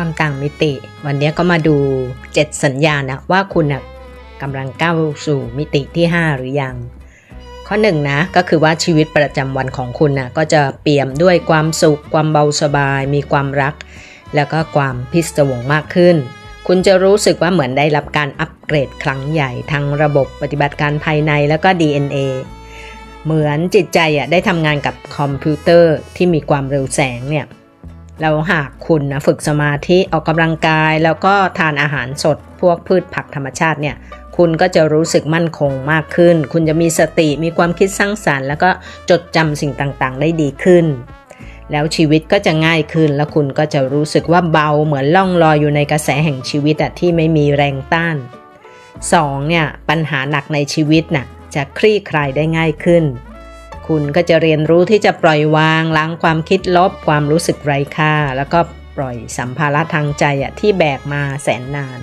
ความต่างมิติ วันนี้ก็มาดู 7 สัญญาณนะว่าคุณนะกำลังก้าวสู่มิติที่ 5 หรือยัง ข้อหนึ่งนะก็คือว่าชีวิตประจำวันของคุณนะก็จะเปี่ยมด้วยความสุข ความเบาสบาย มีความรัก แล้วก็ความพิศวงมากขึ้น คุณจะรู้สึกว่าเหมือนได้รับการอัปเกรดครั้งใหญ่ทั้งระบบปฏิบัติการภายในแล้วก็ DNA เหมือนจิตใจอะได้ทำงานกับคอมพิวเตอร์ที่มีความเร็วแสงเนี่ย แล้วหากคุณนะฝึกสมาธิออกกำลังกาย แล้วก็ทานอาหารสด พวกพืชผักธรรมชาติเนี่ย คุณก็จะรู้สึกมั่นคงมากขึ้น คุณจะมีสติมีความคิดสร้างสารรค์ แล้วก็จดจำสิ่งต่างๆ ได้ดีขึ้น แล้วชีวิตก็จะง่ายขึ้น แล้วคุณก็จะรู้สึกว่าเบาเหมือนล่องลอยอยู่ในกระแสแห่งชีวิตอะที่ไม่มีแรงต้าน 2. เนี่ยปัญหาหนักในชีวิตน่ะจะคลี่คลายได้ง่ายขึ้น คุณก็จะเรียนรู้ที่จะปล่อยวางล้างความคิดลบความรู้สึกไร้ค่า แล้วก็ปล่อยสัมภาระทางใจที่แบกมาแสนนาน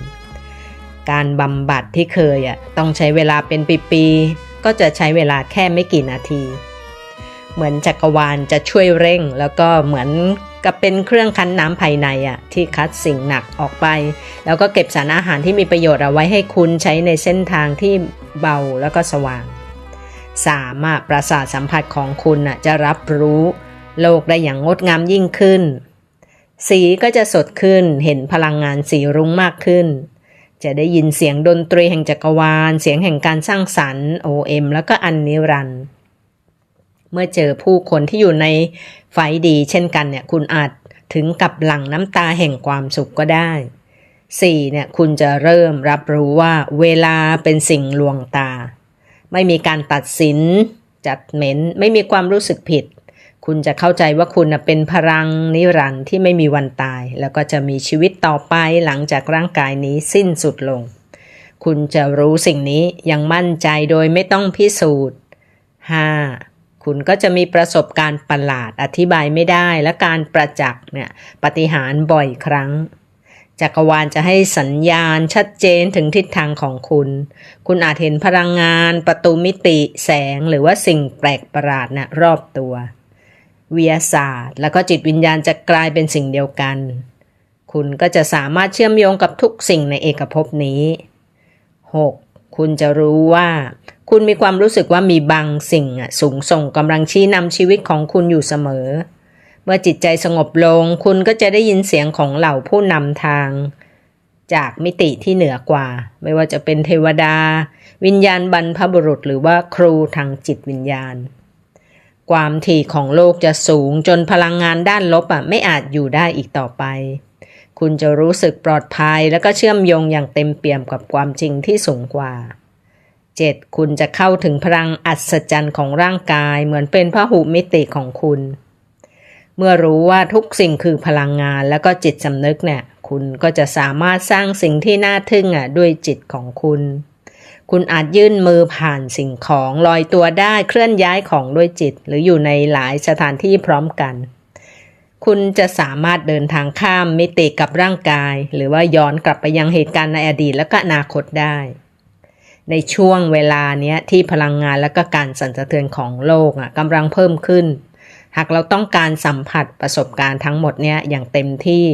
การบำบัดที่เคยต้องใช้เวลาเป็นปีๆก็จะใช้เวลาแค่ไม่กี่นาที เหมือนจักรวาลจะช่วยเร่ง แล้วก็เหมือนกับเป็นเครื่องคั้นน้ำภายในอะที่คัดสิ่งหนักออกไป แล้วก็เก็บสารอาหารที่มีประโยชน์เอาไว้ให้คุณใช้ในเส้นทางที่เบาแล้วก็สว่าง 3. อะประสาทสัมผัสของคุณอะจะรับรู้ โลกได้อย่างงดงามยิ่งขึ้น สีก็จะสดขึ้นเห็นพลังงานสีรุ้งมากขึ้น จะได้ยินเสียงดนตรีแห่งจักรวาล เสียงแห่งการสร้างสรรค์ OM แล้วก็อันนิรันด์เมื่อเจอผู้คนที่อยู่ในไฟดีเช่นกันเนี่ยคุณอาจถึงกับหลั่งน้ำตาแห่งความสุขก็ได้ 4. เนี่ยคุณจะเริ่มรับรู้ว่าเวลาเป็นสิ่งลวงตา ไม่มีการตัดสิน จัดเม้นไม่มีความรู้สึกผิด คุณจะเข้าใจว่าคุณเป็นพลังนิรันดร์ที่ไม่มีวันตาย แล้วก็จะมีชีวิตต่อไปหลังจากร่างกายนี้สิ้นสุดลง คุณจะรู้สิ่งนี้ยังมั่นใจโดยไม่ต้องพิสูจน์ 5. คุณก็จะมีประสบการณ์ประหลาดอธิบายไม่ได้และการประจักษ์เนี่ยปฏิหารบ่อยครั้ง จักรวาลจะให้สัญญาณชัดเจนถึงทิศทางของคุณ คุณอาจเห็นพลังงาน ประตูมิติ แสง หรือว่าสิ่งแปลกประหลาดนะรอบตัว วิทยาศาสตร์ แล้วก็จิตวิญญาณจะกลายเป็นสิ่งเดียวกัน คุณก็จะสามารถเชื่อมโยงกับทุกสิ่งในเอกภพนี้ 6. คุณจะรู้ว่า คุณมีความรู้สึกว่ามีบางสิ่งอะสูงส่งกำลังชี้นำชีวิตของคุณอยู่เสมอ เมื่อจิตใจสงบลง คุณก็จะได้ยินเสียงของเหล่าผู้นำทาง จากมิติที่เหนือกว่า ไม่ว่าจะเป็นเทวดา วิญญาณบรรพบุรุษ หรือว่าครูทางจิตวิญญาณ ความถี่ของโลกจะสูงจนพลังงานด้านลบอะไม่อาจอยู่ได้อีกต่อไป คุณจะรู้สึกปลอดภัยแล้วก็เชื่อมโยงอย่างเต็มเปี่ยมกับความจริงที่สูงกว่า 7. คุณจะเข้าถึงพลังอัศจรรย์ของร่างกายเหมือนเป็นพระหุมิติของคุณ เมื่อรู้ว่าทุกสิ่งคือพลังงานแล้วก็จิตสำนึกเนี่ย คุณก็จะสามารถสร้างสิ่งที่น่าทึ่งอะด้วยจิตของคุณ คุณอาจยื่นมือผ่านสิ่งของลอยตัวได้เคลื่อนย้ายของด้วยจิต หรืออยู่ในหลายสถานที่พร้อมกัน คุณจะสามารถเดินทางข้ามมิติกับร่างกาย หรือว่าย้อนกลับไปยังเหตุการณ์ในอดีตและก็อนาคตได้ ในช่วงเวลาเนี้ยที่พลังงานและก็การสั่นสะเทือนของโลกอะกำลังเพิ่มขึ้น หากเราต้องการสัมผัสประสบการณ์ทั้งหมดเนี้ยอย่างเต็มที่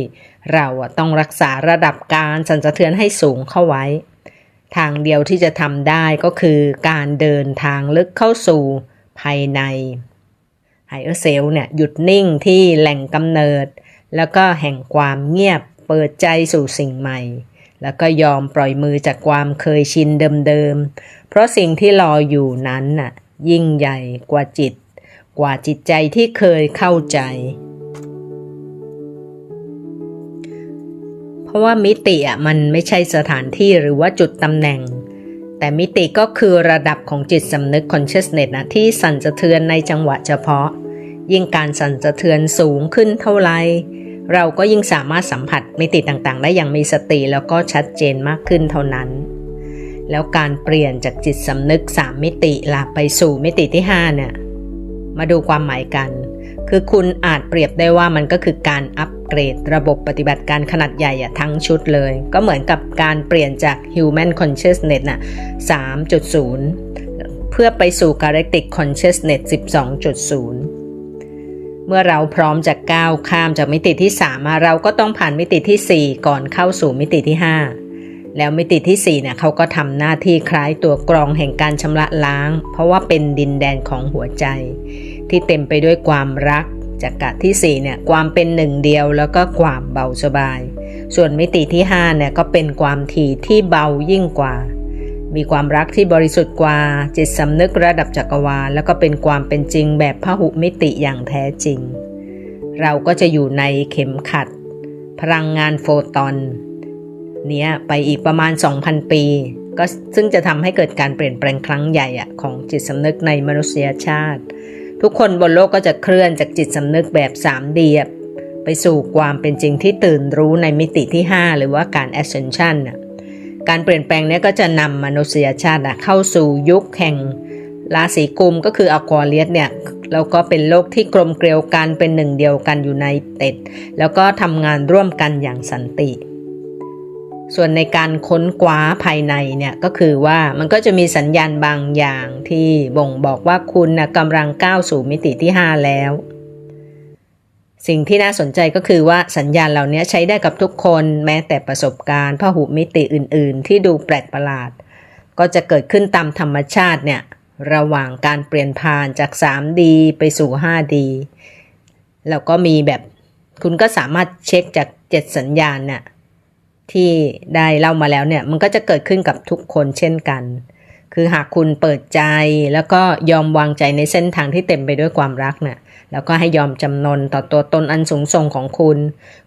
เราต้องรักษาระดับการสั่นสะเทือนให้สูงเข้าไว้ ทางเดียวที่จะทำได้ก็คือการเดินทางลึกเข้าสู่ภายในไฮเออร์เซลเนี่ยหยุดนิ่งที่แหล่งกำเนิด แล้วก็แห่งความเงียบเปิดใจสู่สิ่งใหม่ แล้วก็ยอมปล่อยมือจากความเคยชินเดิมๆ เพราะสิ่งที่รออยู่นั้นน่ะยิ่งใหญ่กว่าจิต กว่าจิตใจที่เคยเข้าใจ เพราะว่ามิติอะมันไม่ใช่สถานที่หรือว่าจุดตำแหน่ง แต่มิติก็คือระดับของจิตสำนึก consciousness นะที่สั่นสะเทือนในจังหวะเฉพาะ ยิ่งการสั่นสะเทือนสูงขึ้นเท่าไรเราก็ยิ่งสามารถสัมผัสมิติต่างๆ ได้อย่างมีสติแล้วก็ชัดเจนมากขึ้นเท่านั้น แล้วการเปลี่ยนจากจิตสำนึก 3 มิติลาไปสู่มิติที่ 5 เนี่ย มาดูความหมายกัน คือคุณอาจเปรียบได้ว่ามันก็คือการอัปเกรดระบบปฏิบัติการขนาดใหญ่ทั้งชุดเลย ก็เหมือนกับการเปลี่ยนจาก Human Consciousness น่ะ3.0 เพื่อไปสู่ Galactic Consciousness 12.0เมื่อเราพร้อมจะก้าวข้ามจากมิติที่ 3 มาเราก็ต้องผ่านมิติทีสี่4 ก่อนเข้าสู่มิติที่ 5 แล้วมิติที่ 4เนี่ยเขาก็ทำหน้าที่คล้ายตัวกรองแห่งการชำระล้าง เพราะว่าเป็นดินแดนของหัวใจ ที่เต็มไปด้วยความรักจากกะที่4เนี่ยความเป็นหนึ่งเดียวแล้วก็ความเบาสบาย ส่วนมิติที่5เนี่ยก็เป็นความถี่ที่เบายิ่งกว่า มีความรักที่บริสุทธิ์กว่า จิตสำนึกระดับจักรวาลแล้วก็เป็นความเป็นจริงแบบพหุมิติอย่างแท้จริง เราก็จะอยู่ในเข็มขัด พลังงานโฟตอน เนี้ยไปอีกประมาณ 2,000 ปี ก็ซึ่งจะทำให้เกิดการเปลี่ยนแปลงครั้งใหญ่อะของจิตสำนึกในมนุษยชาติ ทุกคนบนโลกก็จะเคลื่อนจากจิตสำนึกแบบ 3D ไปสู่ความเป็นจริงที่ตื่นรู้ในมิติที่ 5 หรือว่าการ ascension การเปลี่ยนแปลงนี้ก็จะนำมนุษยชาติเข้าสู่ยุคแห่งราศีกุมก็คืออควาเรียสเนี่ยแล้วก็เป็นโลกที่กลมเกลียวกันเป็นหนึ่งเดียวกันอยู่ในเต็ด แล้วก็ทำงานร่วมกันอย่างสันติ ส่วนในการค้นคว้าภายในเนี่ยก็คือว่ามันก็จะมีสัญญาณบางอย่างที่บ่งบอกว่าคุณนะกำลังก้าวสู่มิติที่ 5 แล้ว สิ่งที่น่าสนใจก็คือว่าสัญญาณเหล่านี้ใช้ได้กับทุกคนแม้แต่ประสบการณ์พหุมิติอื่น ๆ ที่ดูแปลกประหลาด ก็จะเกิดขึ้นตามธรรมชาติเนี่ยระหว่างการเปลี่ยนผ่านจาก 3D ไปสู่ 5D แล้วก็มีแบบคุณก็สามารถเช็คจาก 7 สัญญาณน่ะ ที่ได้เล่ามาแล้วเนี่ยมันก็จะเกิดขึ้นกับทุกคนเช่นกัน คือหากคุณเปิดใจแล้วก็ยอมวางใจในเส้นทางที่เต็มไปด้วยความรักเนี่ยแล้วก็ให้ยอมจำนนต่อตัวตนอันสูงส่งของคุณ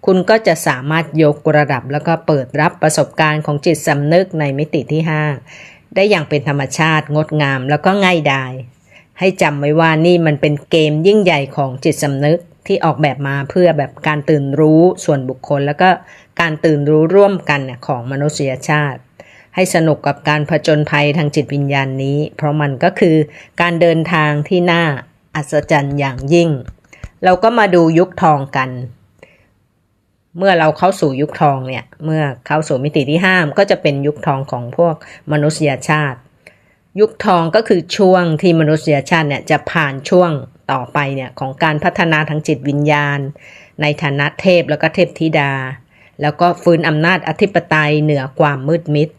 คุณก็จะสามารถยกระดับแล้วก็เปิดรับประสบการณ์ของจิตสำนึกในมิติที่ 5 ได้อย่างเป็นธรรมชาติงดงามแล้วก็ง่ายดาย ให้จำไว้ว่านี่มันเป็นเกมยิ่งใหญ่ของจิตสำนึกที่ออกแบบมาเพื่อแบบการตื่นรู้ส่วนบุคคล แล้วก็ การตื่นรู้ร่วมกันของมนุษยชาติ ให้สนุกกับการผจญภัยทางจิตวิญญาณนี้ เพราะมันก็คือการเดินทางที่น่าอัศจรรย์อย่างยิ่ง เราก็มาดูยุคทองกัน เมื่อเราเข้าสู่ยุคทองเนี่ย เมื่อเข้าสู่มิติที่ห้ามก็จะเป็นยุคทองของพวกมนุษยชาติ ยุคทองก็คือช่วงที่มนุษยชาติเนี่ยจะผ่านช่วงต่อไปเนี่ยของการพัฒนาทางจิตวิญญาณ ในฐานะเทพแล้วก็เทพธิดา แล้วก็ฟื้นอำนาจอธิปไตยเหนือความมืดมิด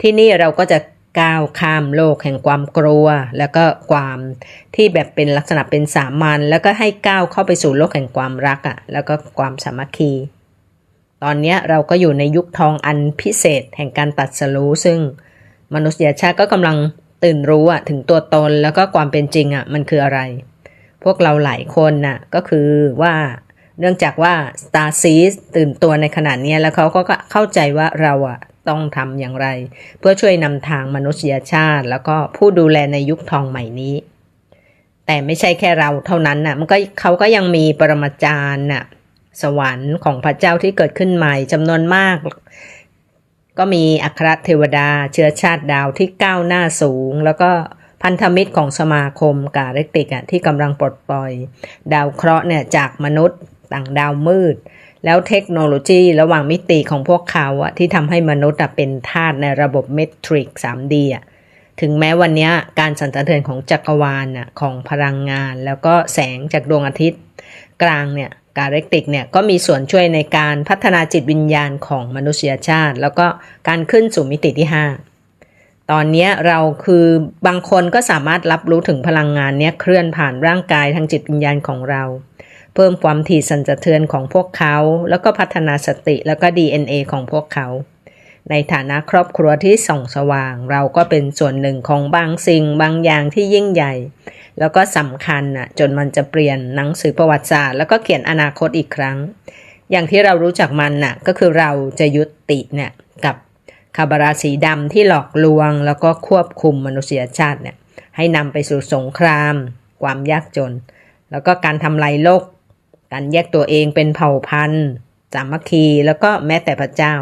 ที่นี่เราก็จะก้าวข้ามโลกแห่งความกลัว แล้วก็ความที่แบบเป็นลักษณะเป็นสามัญแล้วก็ให้ก้าวเข้าไปสู่โลกแห่งความรักอะ่ะแล้วก็ความสามัคคี ตอนนี้เราก็อยู่ในยุคทองอันพิเศษแห่งการตัดสรู้ซึ่งมนุษยชาติก็กำลังตื่นรู้อะถึงตัวตนแล้วก็ความเป็นจริงอะมันคืออะไร พวกเราหลายคนน่ะก็คือว่า เนื่องจากว่า Star s e e d ตื่นตัวในขณะนี้แล้วเขาก็เข้าใจว่าเราอะต้องทำอย่างไร เพื่อช่วยนำทางมนุษยชาติ แล้วก็ผู้ดูแลในยุคทองใหม่นี้ แต่ไม่ใช่แค่เราเท่านั้นน่ะมันก็เขาก็ยังมีปรมาจารย์น่ะสวรรค์ของพระเจ้าที่เกิดขึ้นใหม่จำนวนมาก ก็มีอัครเทวดาเชื้อชาติดาวที่ก้าวหน้าสูง แล้วก็พันธมิตรของสมาคมกาเรติกอะที่กำลังปลดปล่อย ดาวเคราะห์เนี่ยจากมนุษย์ ต่างดาวมืด แล้วเทคโนโลยีระหว่างมิติของพวกเขาอะที่ทำให้มนุษย์เป็นธาตุในระบบเมตริก 3D อะถึงแม้วันนี้การสั่นสะเทือนของจักรวาลน่ะของพลังงาน แล้วก็แสงจากดวงอาทิตย์ กลางเนี่ยกาเรติกเนี่ยก็มีส่วนช่วยในการพัฒนาจิตวิญญาณของมนุษยชาติ แล้วก็การขึ้นสู่มิติที่ 5 ตอนนี้เราคือบางคนก็สามารถรับรู้ถึงพลังงานเนี้ยเคลื่อนผ่านร่างกายทางจิตวิญญาณของเรา เพิ่มความถี่สั่นสะเทือนของพวกเขา แล้วก็พัฒนาสติแล้วก็ DNA ของพวกเขา ในฐานะครอบครัวที่ส่องสว่าง เราก็เป็นส่วนหนึ่งของบางสิ่งบางอย่างที่ยิ่งใหญ่ แล้วก็สำคัญน่ะจนมันจะเปลี่ยนหนังสือประวัติศาสตร์แล้วก็เขียนอนาคตอีกครั้ง อย่างที่เรารู้จักมันน่ะก็คือเราจะยุติเนี่ยกับคาบาราสีดำที่หลอกลวง แล้วก็ควบคุมมนุษยชาติเนี่ยให้นำไปสู่สงคราม ความยากจน แล้วก็การทำลายโลก การแยกตัวเองเป็นเผ่าพันธุ์สามัคคีแล้วก็แม้แต่พระเจ้า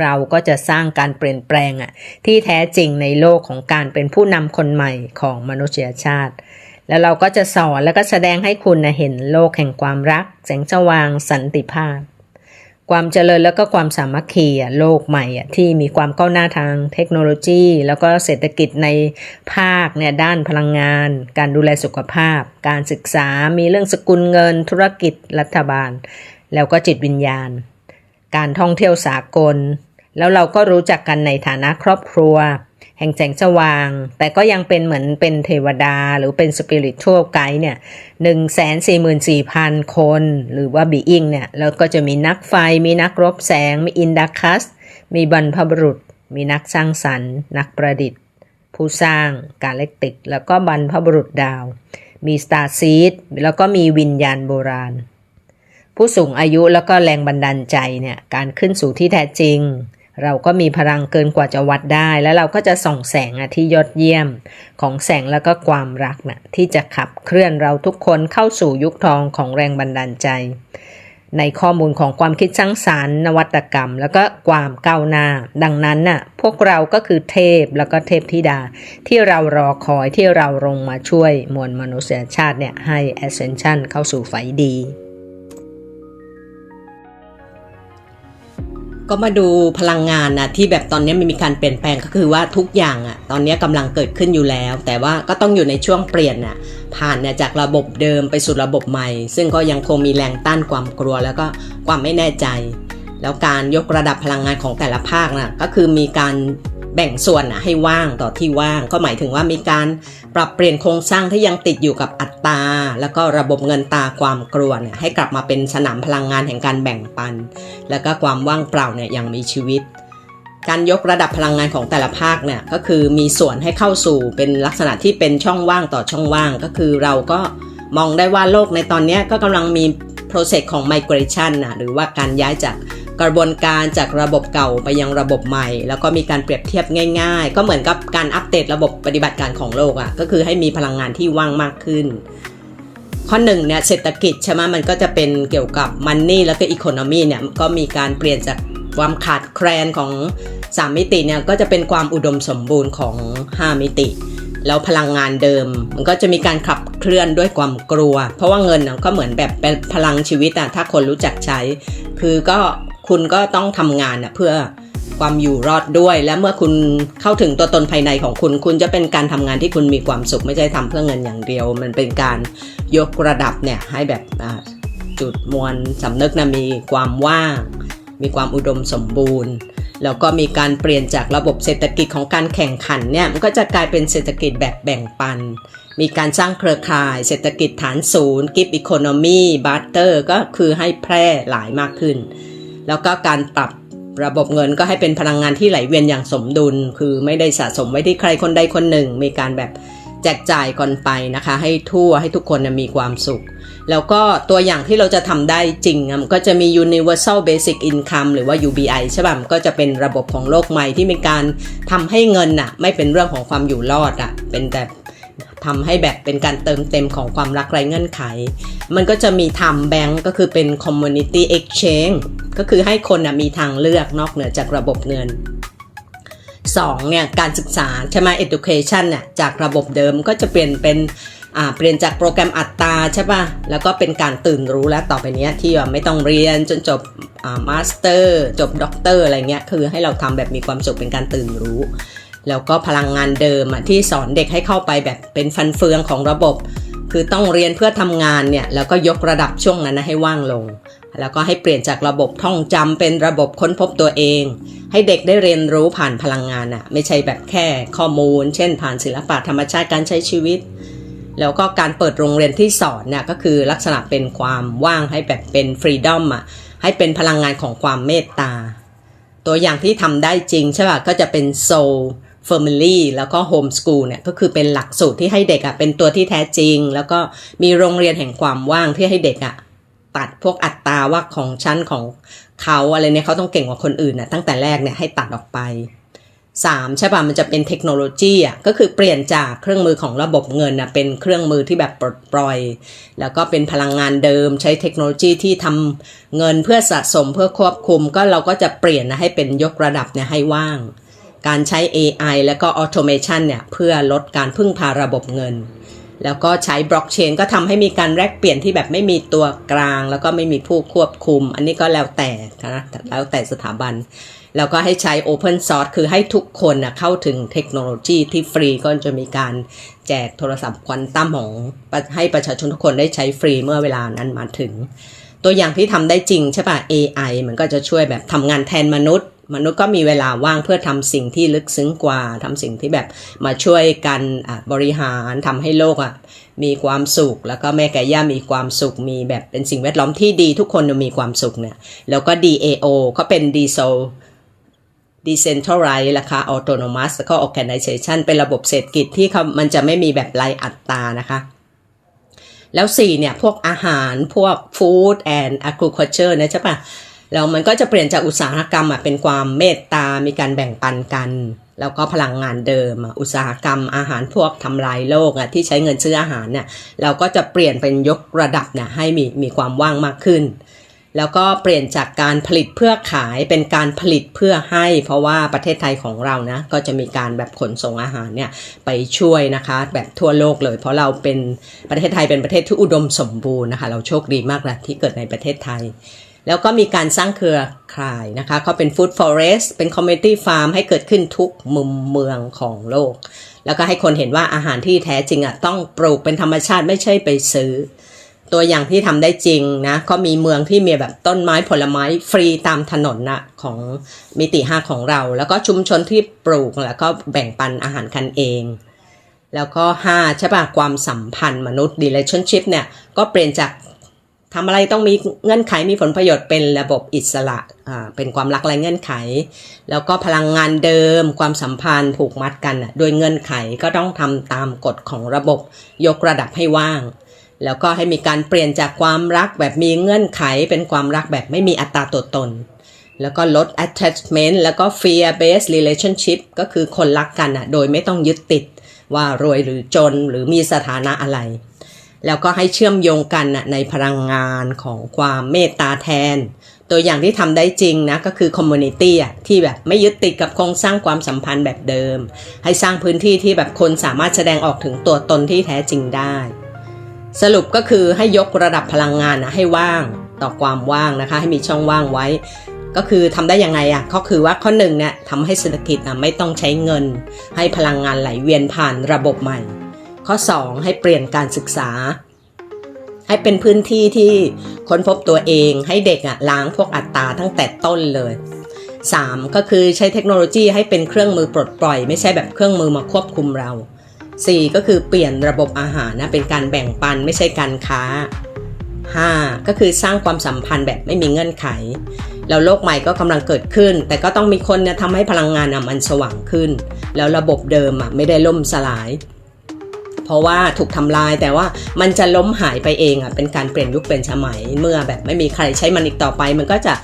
เราก็จะสร้างการเปลี่ยนแปลงอะที่แท้จริงในโลกของการเป็นผู้นำคนใหม่ของมนุษยชาติ แล้วเราก็จะสอนแล้วก็แสดงให้คุณนะเห็นโลกแห่งความรัก แสงสว่างสันติภาพ ความเจริญแล้วก็ความสามัคคีโลกใหม่ที่มีความก้าวหน้าทางเทคโนโลยี แล้วก็เศรษฐกิจในภาคเนี่ยด้านพลังงาน การดูแลสุขภาพ การศึกษามีเรื่องสกุลเงิน ธุรกิจรัฐบาล แล้วก็จิตวิญญาณ การท่องเที่ยวสากล แล้วเราก็รู้จักกันในฐานะครอบครัว แห่งแสงสว่าง แต่ก็ยังเป็นเหมือนเป็นเทวดาหรือเป็นสปิริตทั่วไกด์เนี่ยหนึ่งแสนสี่หมื่นสี่พันคน หรือว่าบีอิงเนี่ย แล้วก็จะมีนักไฟ มีนักรบแสง มีอินดักคัส มีบรรพบุรุษ มีนักสร้างสรรค์ นักประดิษฐ์ ผู้สร้างกาเล็กติก แล้วก็บรรพบุรุษดาว มีสตาร์ซีดแล้วก็มีวิญญาณโบราณ ผู้สูงอายุแล้วก็แรงบันดาลใจเนี่ย การขึ้นสู่ที่แท้จริง เราก็มีพลังเกินกว่าจะวัดได้ แล้วเราก็จะส่องแสงอะที่ยอดเยี่ยมของแสงแล้วก็ความรักนะ่ะที่จะขับเคลื่อนเราทุกคนเข้าสู่ยุคทองของแรงบันดาลใจ ในข้อมูลของความคิดสร้างสารรค์ นวัตกรรม แล้วก็ความก้าวหน้า ดังนั้นน่ะพวกเราก็คือเทพแล้วก็เทพธิดา ที่เรารอคอยที่เราลงมาช่วยมวลมนุษยชาติเนี่ยให้ ascension เข้าสู่ไฟดี ก็มาดูพลังงานนะที่แบบตอนนี้มันมีการเปลี่ยนแปลงก็คือว่าทุกอย่างอะ่ะตอนนี้กำลังเกิดขึ้นอยู่แล้ว แต่ว่าก็ต้องอยู่ในช่วงเปลี่ยนน่ะผ่านเนี่ยจากระบบเดิมไปสู่ระบบใหม่ ซึ่งก็ยังคงมีแรงต้านความกลัว แล้วก็ความไม่แน่ใจ แล้วการยกระดับพลังงานของแต่ละภาคนะก็คือมีการแบ่งส่วนน่ะให้ว่างต่อที่ว่าง ก็หมายถึงว่ามีการปรับเปลี่ยนโครงสร้างที่ยังติดอยู่กับอั ตา แล้วก็ระบบเงินตาความกลัวเนี่ยให้กลับมาเป็นสนามพลังงานแห่งการแบ่งปัน แล้วก็ความว่างเปล่าเนี่ยยังมีชีวิต การยกระดับพลังงานของแต่ละภาคเนี่ยก็คือมีส่วนให้เข้าสู่เป็นลักษณะที่เป็นช่องว่างต่อช่องว่าง ก็คือเราก็มองได้ว่าโลกในตอนนี้ก็กำลังมี process ของ migration นะหรือว่าการย้ายจากกระบวนการจากระบบเก่าไปยังระบบใหม่ แล้วก็มีการเปรียบเทียบง่าย ๆ ก็เหมือนกับการอัปเดตระบบปฏิบัติการของโลกอะ่ะก็คือให้มีพลังงานที่ว่างมากขึ้น ข้อหนึ่งเนี่ยเศรษฐกิจใช่ไหมมันก็จะเป็นเกี่ยวกับมันนี่แล้วก็อีโคโนมีเนี่ยก็มีการเปลี่ยนจากความขาดแคลนของ 3 มิติเนี่ยก็จะเป็นความอุดมสมบูรณ์ของ 5 มิติ แล้วพลังงานเดิม มันก็จะมีการขับเคลื่อนด้วยความกลัว เพราะว่าเงินน่ะก็เหมือนแบบเป็นพลังชีวิตอะถ้าคนรู้จักใช้ คือก็คุณก็ต้องทำงานอะเพื่อความอยู่รอดด้วย และเมื่อคุณเข้าถึงตัวตนภายในของคุณ คุณจะเป็นการทำงานที่คุณมีความสุขไม่ใช่ทำเพื่อเงินอย่างเดียว มันเป็นการยกระดับเนี่ยให้แบบจุดมวลสำนึกนะมีความว่าง มีความอุดมสมบูรณ์ แล้วก็มีการเปลี่ยนจากระบบเศรษฐกิจของการแข่งขันเนี่ยมันก็จะกลายเป็นเศรษฐกิจแบบแบ่งปัน มีการสร้างเครือข่าย เศรษฐกิจฐานศูนย์กิฟต์อีโคโนมีบาร์เตอร์ก็คือให้แพร่หลายมากขึ้น แล้วก็การปรับระบบเงินก็ให้เป็นพลังงานที่ไหลเวียนอย่างสมดุล คือไม่ได้สะสมไว้ที่ใครคนใดคนหนึ่ง มีการแบบ แจกจ่ายกันไปนะคะ ให้ทั่วให้ทุกคนมีความสุข แล้วก็ตัวอย่างที่เราจะทำได้จริงมันก็จะมี Universal Basic Income หรือว่า UBI ใช่ป่ะก็จะเป็นระบบของโลกใหม่ที่มีการทำให้เงินน่ะไม่เป็นเรื่องของความอยู่รอดอะเป็นแต่ทำให้แบบเป็นการเติมเต็มของความรักไร้เงื่อนไข มันก็จะมีทำแบงก์ก็คือเป็น Community Exchange ก็คือให้คนนะมีทางเลือกนอกเหนือจากระบบเงิน 2เนี่ยการศึกษาใช่ไหม education เนี่ยจากระบบเดิมก็จะเปลี่ยนเป็นเปลี่ยนจากโปรแกรมอัตราใช่ป่ะ แล้วก็เป็นการตื่นรู้แล้วต่อไปนี้ที่ว่าไม่ต้องเรียนจนจบมาสเตอร์จบด็อกเตอร์อะไรเงี้ย คือให้เราทำแบบมีความสุขเป็นการตื่นรู้ แล้วก็พลังงานเดิมที่สอนเด็กให้เข้าไปแบบเป็นฟันเฟืองของระบบ คือต้องเรียนเพื่อทำงานเนี่ย แล้วก็ยกระดับช่วงนั้นนะให้ว่างลง แล้วก็ให้เปลี่ยนจากระบบท่องจำเป็นระบบค้นพบตัวเอง ให้เด็กได้เรียนรู้ผ่านพลังงานอะไม่ใช่แบบแค่ข้อมูล เช่น ผ่านศิลปะธรรมชาติการใช้ชีวิต แล้วก็การเปิดโรงเรียนที่สอนเนี่ยก็คือลักษณะเป็นความว่างให้แบบเป็นฟรีดอมอะให้เป็นพลังงานของความเมตตา ตัวอย่างที่ทำได้จริงใช่ป่ะก็จะเป็นโซล Family แล้วก็โฮมส o ูลเนี่ยก็คือเป็นหลักสูตรที่ให้เด็กอะเป็นตัวที่แท้จริง แล้วก็มีโรงเรียนแห่งความว่างที่ให้เด็กอะ ตัดพวกอัตราว่าของชั้นของเขาอะไรเนี่ยเขาต้องเก่งกว่าคนอื่นน่ะตั้งแต่แรกเนี่ยให้ตัดออกไป 3 ใช่ป่ะมันจะเป็นเทคโนโลยีอะก็คือเปลี่ยนจากเครื่องมือของระบบเงินอะเป็นเครื่องมือที่แบบปลดปล่อย แล้วก็เป็นพลังงานเดิมใช้เทคโนโลยีที่ทำเงินเพื่อสะสมเพื่อควบคุม ก็เราก็จะเปลี่ยนนะให้เป็นยกระดับเนี่ยให้ว่าง การใช้ AI แล้วก็ Automation เนี่ยเพื่อลดการพึ่งพาระบบเงิน แล้วก็ใช้บล็อกเชนก็ทำให้มีการแลกเปลี่ยนที่แบบไม่มีตัวกลาง แล้วก็ไม่มีผู้ควบคุม อันนี้ก็แล้วแต่นะแล้วแต่สถาบัน แล้วก็ให้ใช้ Open Source คือให้ทุกคนนะเข้าถึงเทคโนโลยีที่ฟรีก็จะมีการแจกโทรศัพท์ควอนตัมของให้ประชาชนทุกคนได้ใช้ฟรีเมื่อเวลานั้นมาถึง ตัวอย่างที่ทำได้จริงใช่ป่ะ AI มันก็จะช่วยแบบทำงานแทนมนุษย์ มนุษย์ก็มีเวลาว่างเพื่อทำสิ่งที่ลึกซึ้งกว่าทำสิ่งที่แบบมาช่วยกันบริหารทำให้โลกอะมีความสุข แล้วก็แม่ไก่ย่ามีความสุข มีแบบเป็นสิ่งแวดล้อมที่ดีทุกคนมีความสุขเนี่ย แล้วก็ DAO ก็เป็น d e c e decentralized ราคา autonomous แล้วก็ organization เป็นระบบเศรษฐกิจที่มันจะไม่มีแบบรายอัตรานะคะแล้วสี่เนี่ย พวกอาหารพวก food and agriculture นะใช่ปะ แล้วมันก็จะเปลี่ยนจากอุตสาหกรรมอะเป็นความเมตตา มีการแบ่งปันกัน แล้วก็พลังงานเดิม อุตสาหกรรมอาหารพวกทำลายโลกอะที่ใช้เงินซื้ออาหารเนี่ยเราก็จะเปลี่ยนเป็นยกระดับเนี่ยให้มีมีความว่างมากขึ้น แล้วก็เปลี่ยนจากการผลิตเพื่อขายเป็นการผลิตเพื่อให้ เพราะว่าประเทศไทยของเรานะก็จะมีการแบบขนส่งอาหารเนี่ยไปช่วยนะคะแบบทั่วโลกเลย เพราะเราเป็นประเทศไทยเป็นประเทศที่อุดมสมบูรณ์นะคะเราโชคดีมากนะที่เกิดในประเทศไทย แล้วก็มีการสร้างเครือข่ายนะคะเขาเป็น Food Forest เป็น Community Farm ให้เกิดขึ้นทุกมุมเมืองของโลก แล้วก็ให้คนเห็นว่าอาหารที่แท้จริงอะต้องปลูกเป็นธรรมชาติไม่ใช่ไปซื้อ ตัวอย่างที่ทำได้จริงนะก็มีเมืองที่มีแบบต้นไม้ผลไม้ฟรีตามถนนนะของมิติห้าของเรา แล้วก็ชุมชนที่ปลูกแล้วก็แบ่งปันอาหารกันเองแล้วก็ห้าใช่ป่ะความสัมพันธ์มนุษย์ relationship เนี่ย ก็เปลี่ยนจาก ทำอะไรต้องมีเงื่อนไขมีผลประโยชน์เป็นระบบอิสระอ่าเป็นความรักและเงื่อนไข แล้วก็พลังงานเดิม ความสัมพันธ์ผูกมัดกันอะโดยเงื่อนไขก็ต้องทำตามกฎของระบบยกระดับให้ว่าง แล้วก็ให้มีการเปลี่ยนจากความรักแบบมีเงื่อนไข เป็นความรักแบบไม่มีอัตราตัวตน แล้วก็ลด attachment แล้วก็ fear based relationship ก็คือคนรักกันอะโดยไม่ต้องยึดติดว่ารวยหรือจนหรือมีสถานะอะไร แล้วก็ให้เชื่อมโยงกันนะในพลังงานของความเมตตาแทน ตัวอย่างที่ทำได้จริงนะก็คือคอมมูนิตี้อะที่แบบไม่ยึดติดกับโครงสร้างความสัมพันธ์แบบเดิม ให้สร้างพื้นที่ที่แบบคนสามารถแสดงออกถึงตัวตนที่แท้จริงได้ สรุปก็คือให้ยกระดับพลังงานนะให้ว่างต่อความว่างนะคะ ให้มีช่องว่างไว้ ก็คือทำได้ยังไงอะก็คือว่าข้อหนึ่งเนี่ยทำให้เศรษฐกิจอะไม่ต้องใช้เงิน ให้พลังงานไหลเวียนผ่านระบบใหม่ ข้อ 2 ให้เปลี่ยนการศึกษา ให้เป็นพื้นที่ที่ค้นพบตัวเองให้เด็กอะล้างพวกอัตราตั้งแต่ต้นเลย 3. ก็คือใช้เทคโนโลยีให้เป็นเครื่องมือปลดปล่อย ไม่ใช่แบบเครื่องมือมาควบคุมเรา 4. ก็คือเปลี่ยนระบบอาหารนะเป็นการแบ่งปันไม่ใช่การค้า 5. ก็คือสร้างความสัมพันธ์แบบไม่มีเงื่อนไข แล้วโลกใหม่ก็กำลังเกิดขึ้น แต่ก็ต้องมีคนเนี่ยทำให้พลังงานอะมันสว่างขึ้น แล้วระบบเดิมอะไม่ได้ล่มสลาย เพราะว่าถูกทำลายแต่ว่ามันจะล้มหายไปเองอะเป็นการเปลี่ยนยุคเปลี่ยนสมัยเมื่อแบบไม่มีใครใช้มันอีกต่อไป มันก็จะ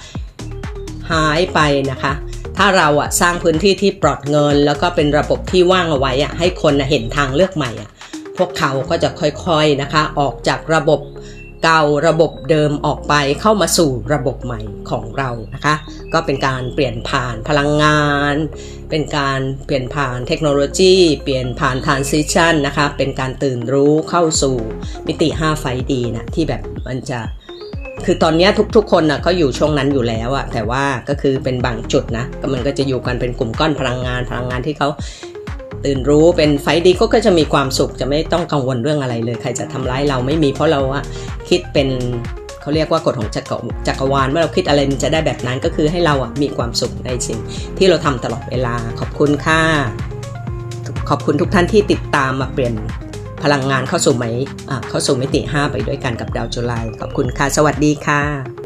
หายไปนะคะ ถ้าเราอะสร้างพื้นที่ที่ปลอดเงิน แล้วก็เป็นระบบที่ว่างเอาไว้อะให้คนเห็นทางเลือกใหม่อะพวกเขาก็จะค่อยๆนะคะ ออกจากระบบ เก่าระบบเดิมออกไปเข้ามาสู่ระบบใหม่ของเรานะคะ ก็เป็นการเปลี่ยนผ่านพลังงาน เป็นการเปลี่ยนผ่านเทคโนโลยี เปลี่ยนผ่าน transition นะคะ เป็นการตื่นรู้เข้าสู่มิติ 5 ไฟดีนะที่แบบมันจะคือตอนนี้ทุกๆ คนนะก็อยู่ช่วงนั้นอยู่แล้วอะแต่ว่าก็คือเป็นบางจุดนะก็มันก็จะอยู่กันเป็นกลุ่มก้อนพลังงานพลังงานที่เขา ตื่นรู้เป็นไฟดีเขาก็จะมีความสุขจะไม่ต้องกังวลเรื่องอะไรเลย ใครจะทำร้ายเราไม่มี เพราะเราอะคิดเป็นเขาเรียกว่ากฎของจักรจักรวาลเมื่อเราคิดอะไรมันจะได้แบบนั้นก็คือให้เราอะมีความสุขในสิ่ง ที่เราทำตลอดเวลาขอบคุณค่ะขอบคุณทุกท่านที่ติดตามมาเปลี่ยนพลังงานเข้าสู่ไหมเข้าสู่มิติ 5 ไปด้วยกันกับดาวจุไลขอบคุณค่ะ สวัสดีค่ะ